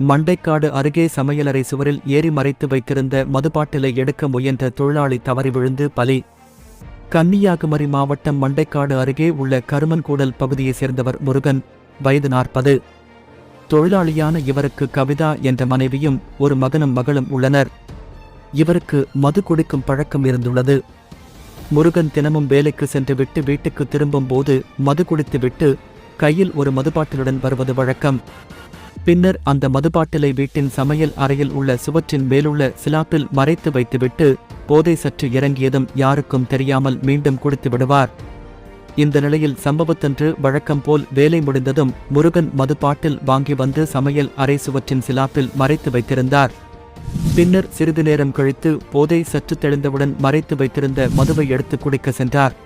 மண்டைக்காடு அருகே சமையலறை சுவரில் ஏறி மறைத்து வைத்திருந்த மதுபாட்டிலை எடுக்க முயன்ற தொழிலாளி தவறி விழுந்து பலி. கன்னியாகுமரி மாவட்டம் மண்டைக்காடு அருகே உள்ள கருமன்கூடல் பகுதியைச் சேர்ந்தவர் முருகன் வயது நாற்பது. தொழிலாளியான இவருக்கு கவிதா என்ற மனைவியும் ஒரு மகனும் மகளும் உள்ளனர். இவருக்கு மது குடிக்கும் பழக்கம் இருந்துள்ளது. முருகன் தினமும் வேலைக்கு சென்றுவிட்டு வீட்டுக்கு திரும்பும் போது மது குடித்துவிட்டு கையில் ஒரு மதுபாட்டிலுடன் வருவது வழக்கம். பின்னர் அந்த மதுபாட்டிலை வீட்டின் சமையல் அறையில் உள்ள சுவற்றின் மேலுள்ள சிலாப்பில் மறைத்து வைத்துவிட்டு போதை சற்று இறங்கியதும் யாருக்கும் தெரியாமல் மீண்டும் குடித்து விடுவார். இந்த நிலையில் சம்பவத்தன்று வழக்கம் போல் வேலை முடிந்ததும் முருகன் மதுபாட்டில் வாங்கி வந்து சமையல் அறை சுவற்றின் சிலாப்பில் மறைத்து வைத்திருந்தார். பின்னர் சிறிது நேரம் கழித்து போதை சற்று தெளிந்தவுடன் மறைத்து வைத்திருந்த மதுவை எடுத்து குடிக்க சென்றார்.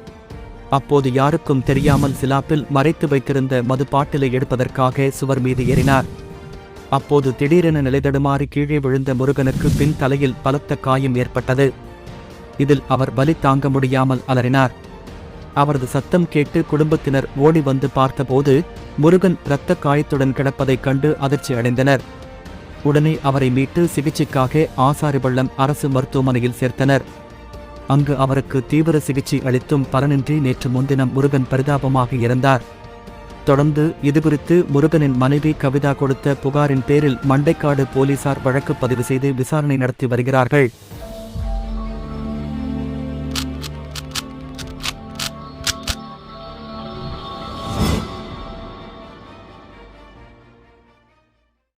அப்போது யாருக்கும் தெரியாமல் சிலாப்பில் மறைத்து வைத்திருந்த மது பாட்டிலை எடுப்பதற்காக சுவர் மீது ஏறினார். அப்போது திடீரென நிலைதடுமாறி கீழே விழுந்த முருகனுக்கு பின் தலையில் பலத்த காயம் ஏற்பட்டது. இதில் அவர் வலி தாங்க முடியாமல் அலறினார். அவரது சத்தம் கேட்டு குடும்பத்தினர் ஓடி வந்து பார்த்தபோது முருகன் இரத்த காயத்துடன் கிடப்பதைக் கண்டு அதிர்ச்சி அடைந்தனர். உடனே அவரை மீட்டு சிகிச்சைக்காக ஆசாரிபள்ளம் அரசு மருத்துவமனையில் சேர்த்தனர். அங்கு அவருக்கு தீவிர சிகிச்சை அளித்தும் பலனின்றி நேற்று முன்தினம் முருகன் பரிதாபமாக இருந்தார் தொடர்ந்து இதுகுறித்து முருகனின் மனைவி கவிதா கொடுத்த புகாரின் பேரில் மண்டைக்காடு போலீசார் வழக்கு பதிவு செய்து விசாரணை நடத்தி வருகிறார்கள்.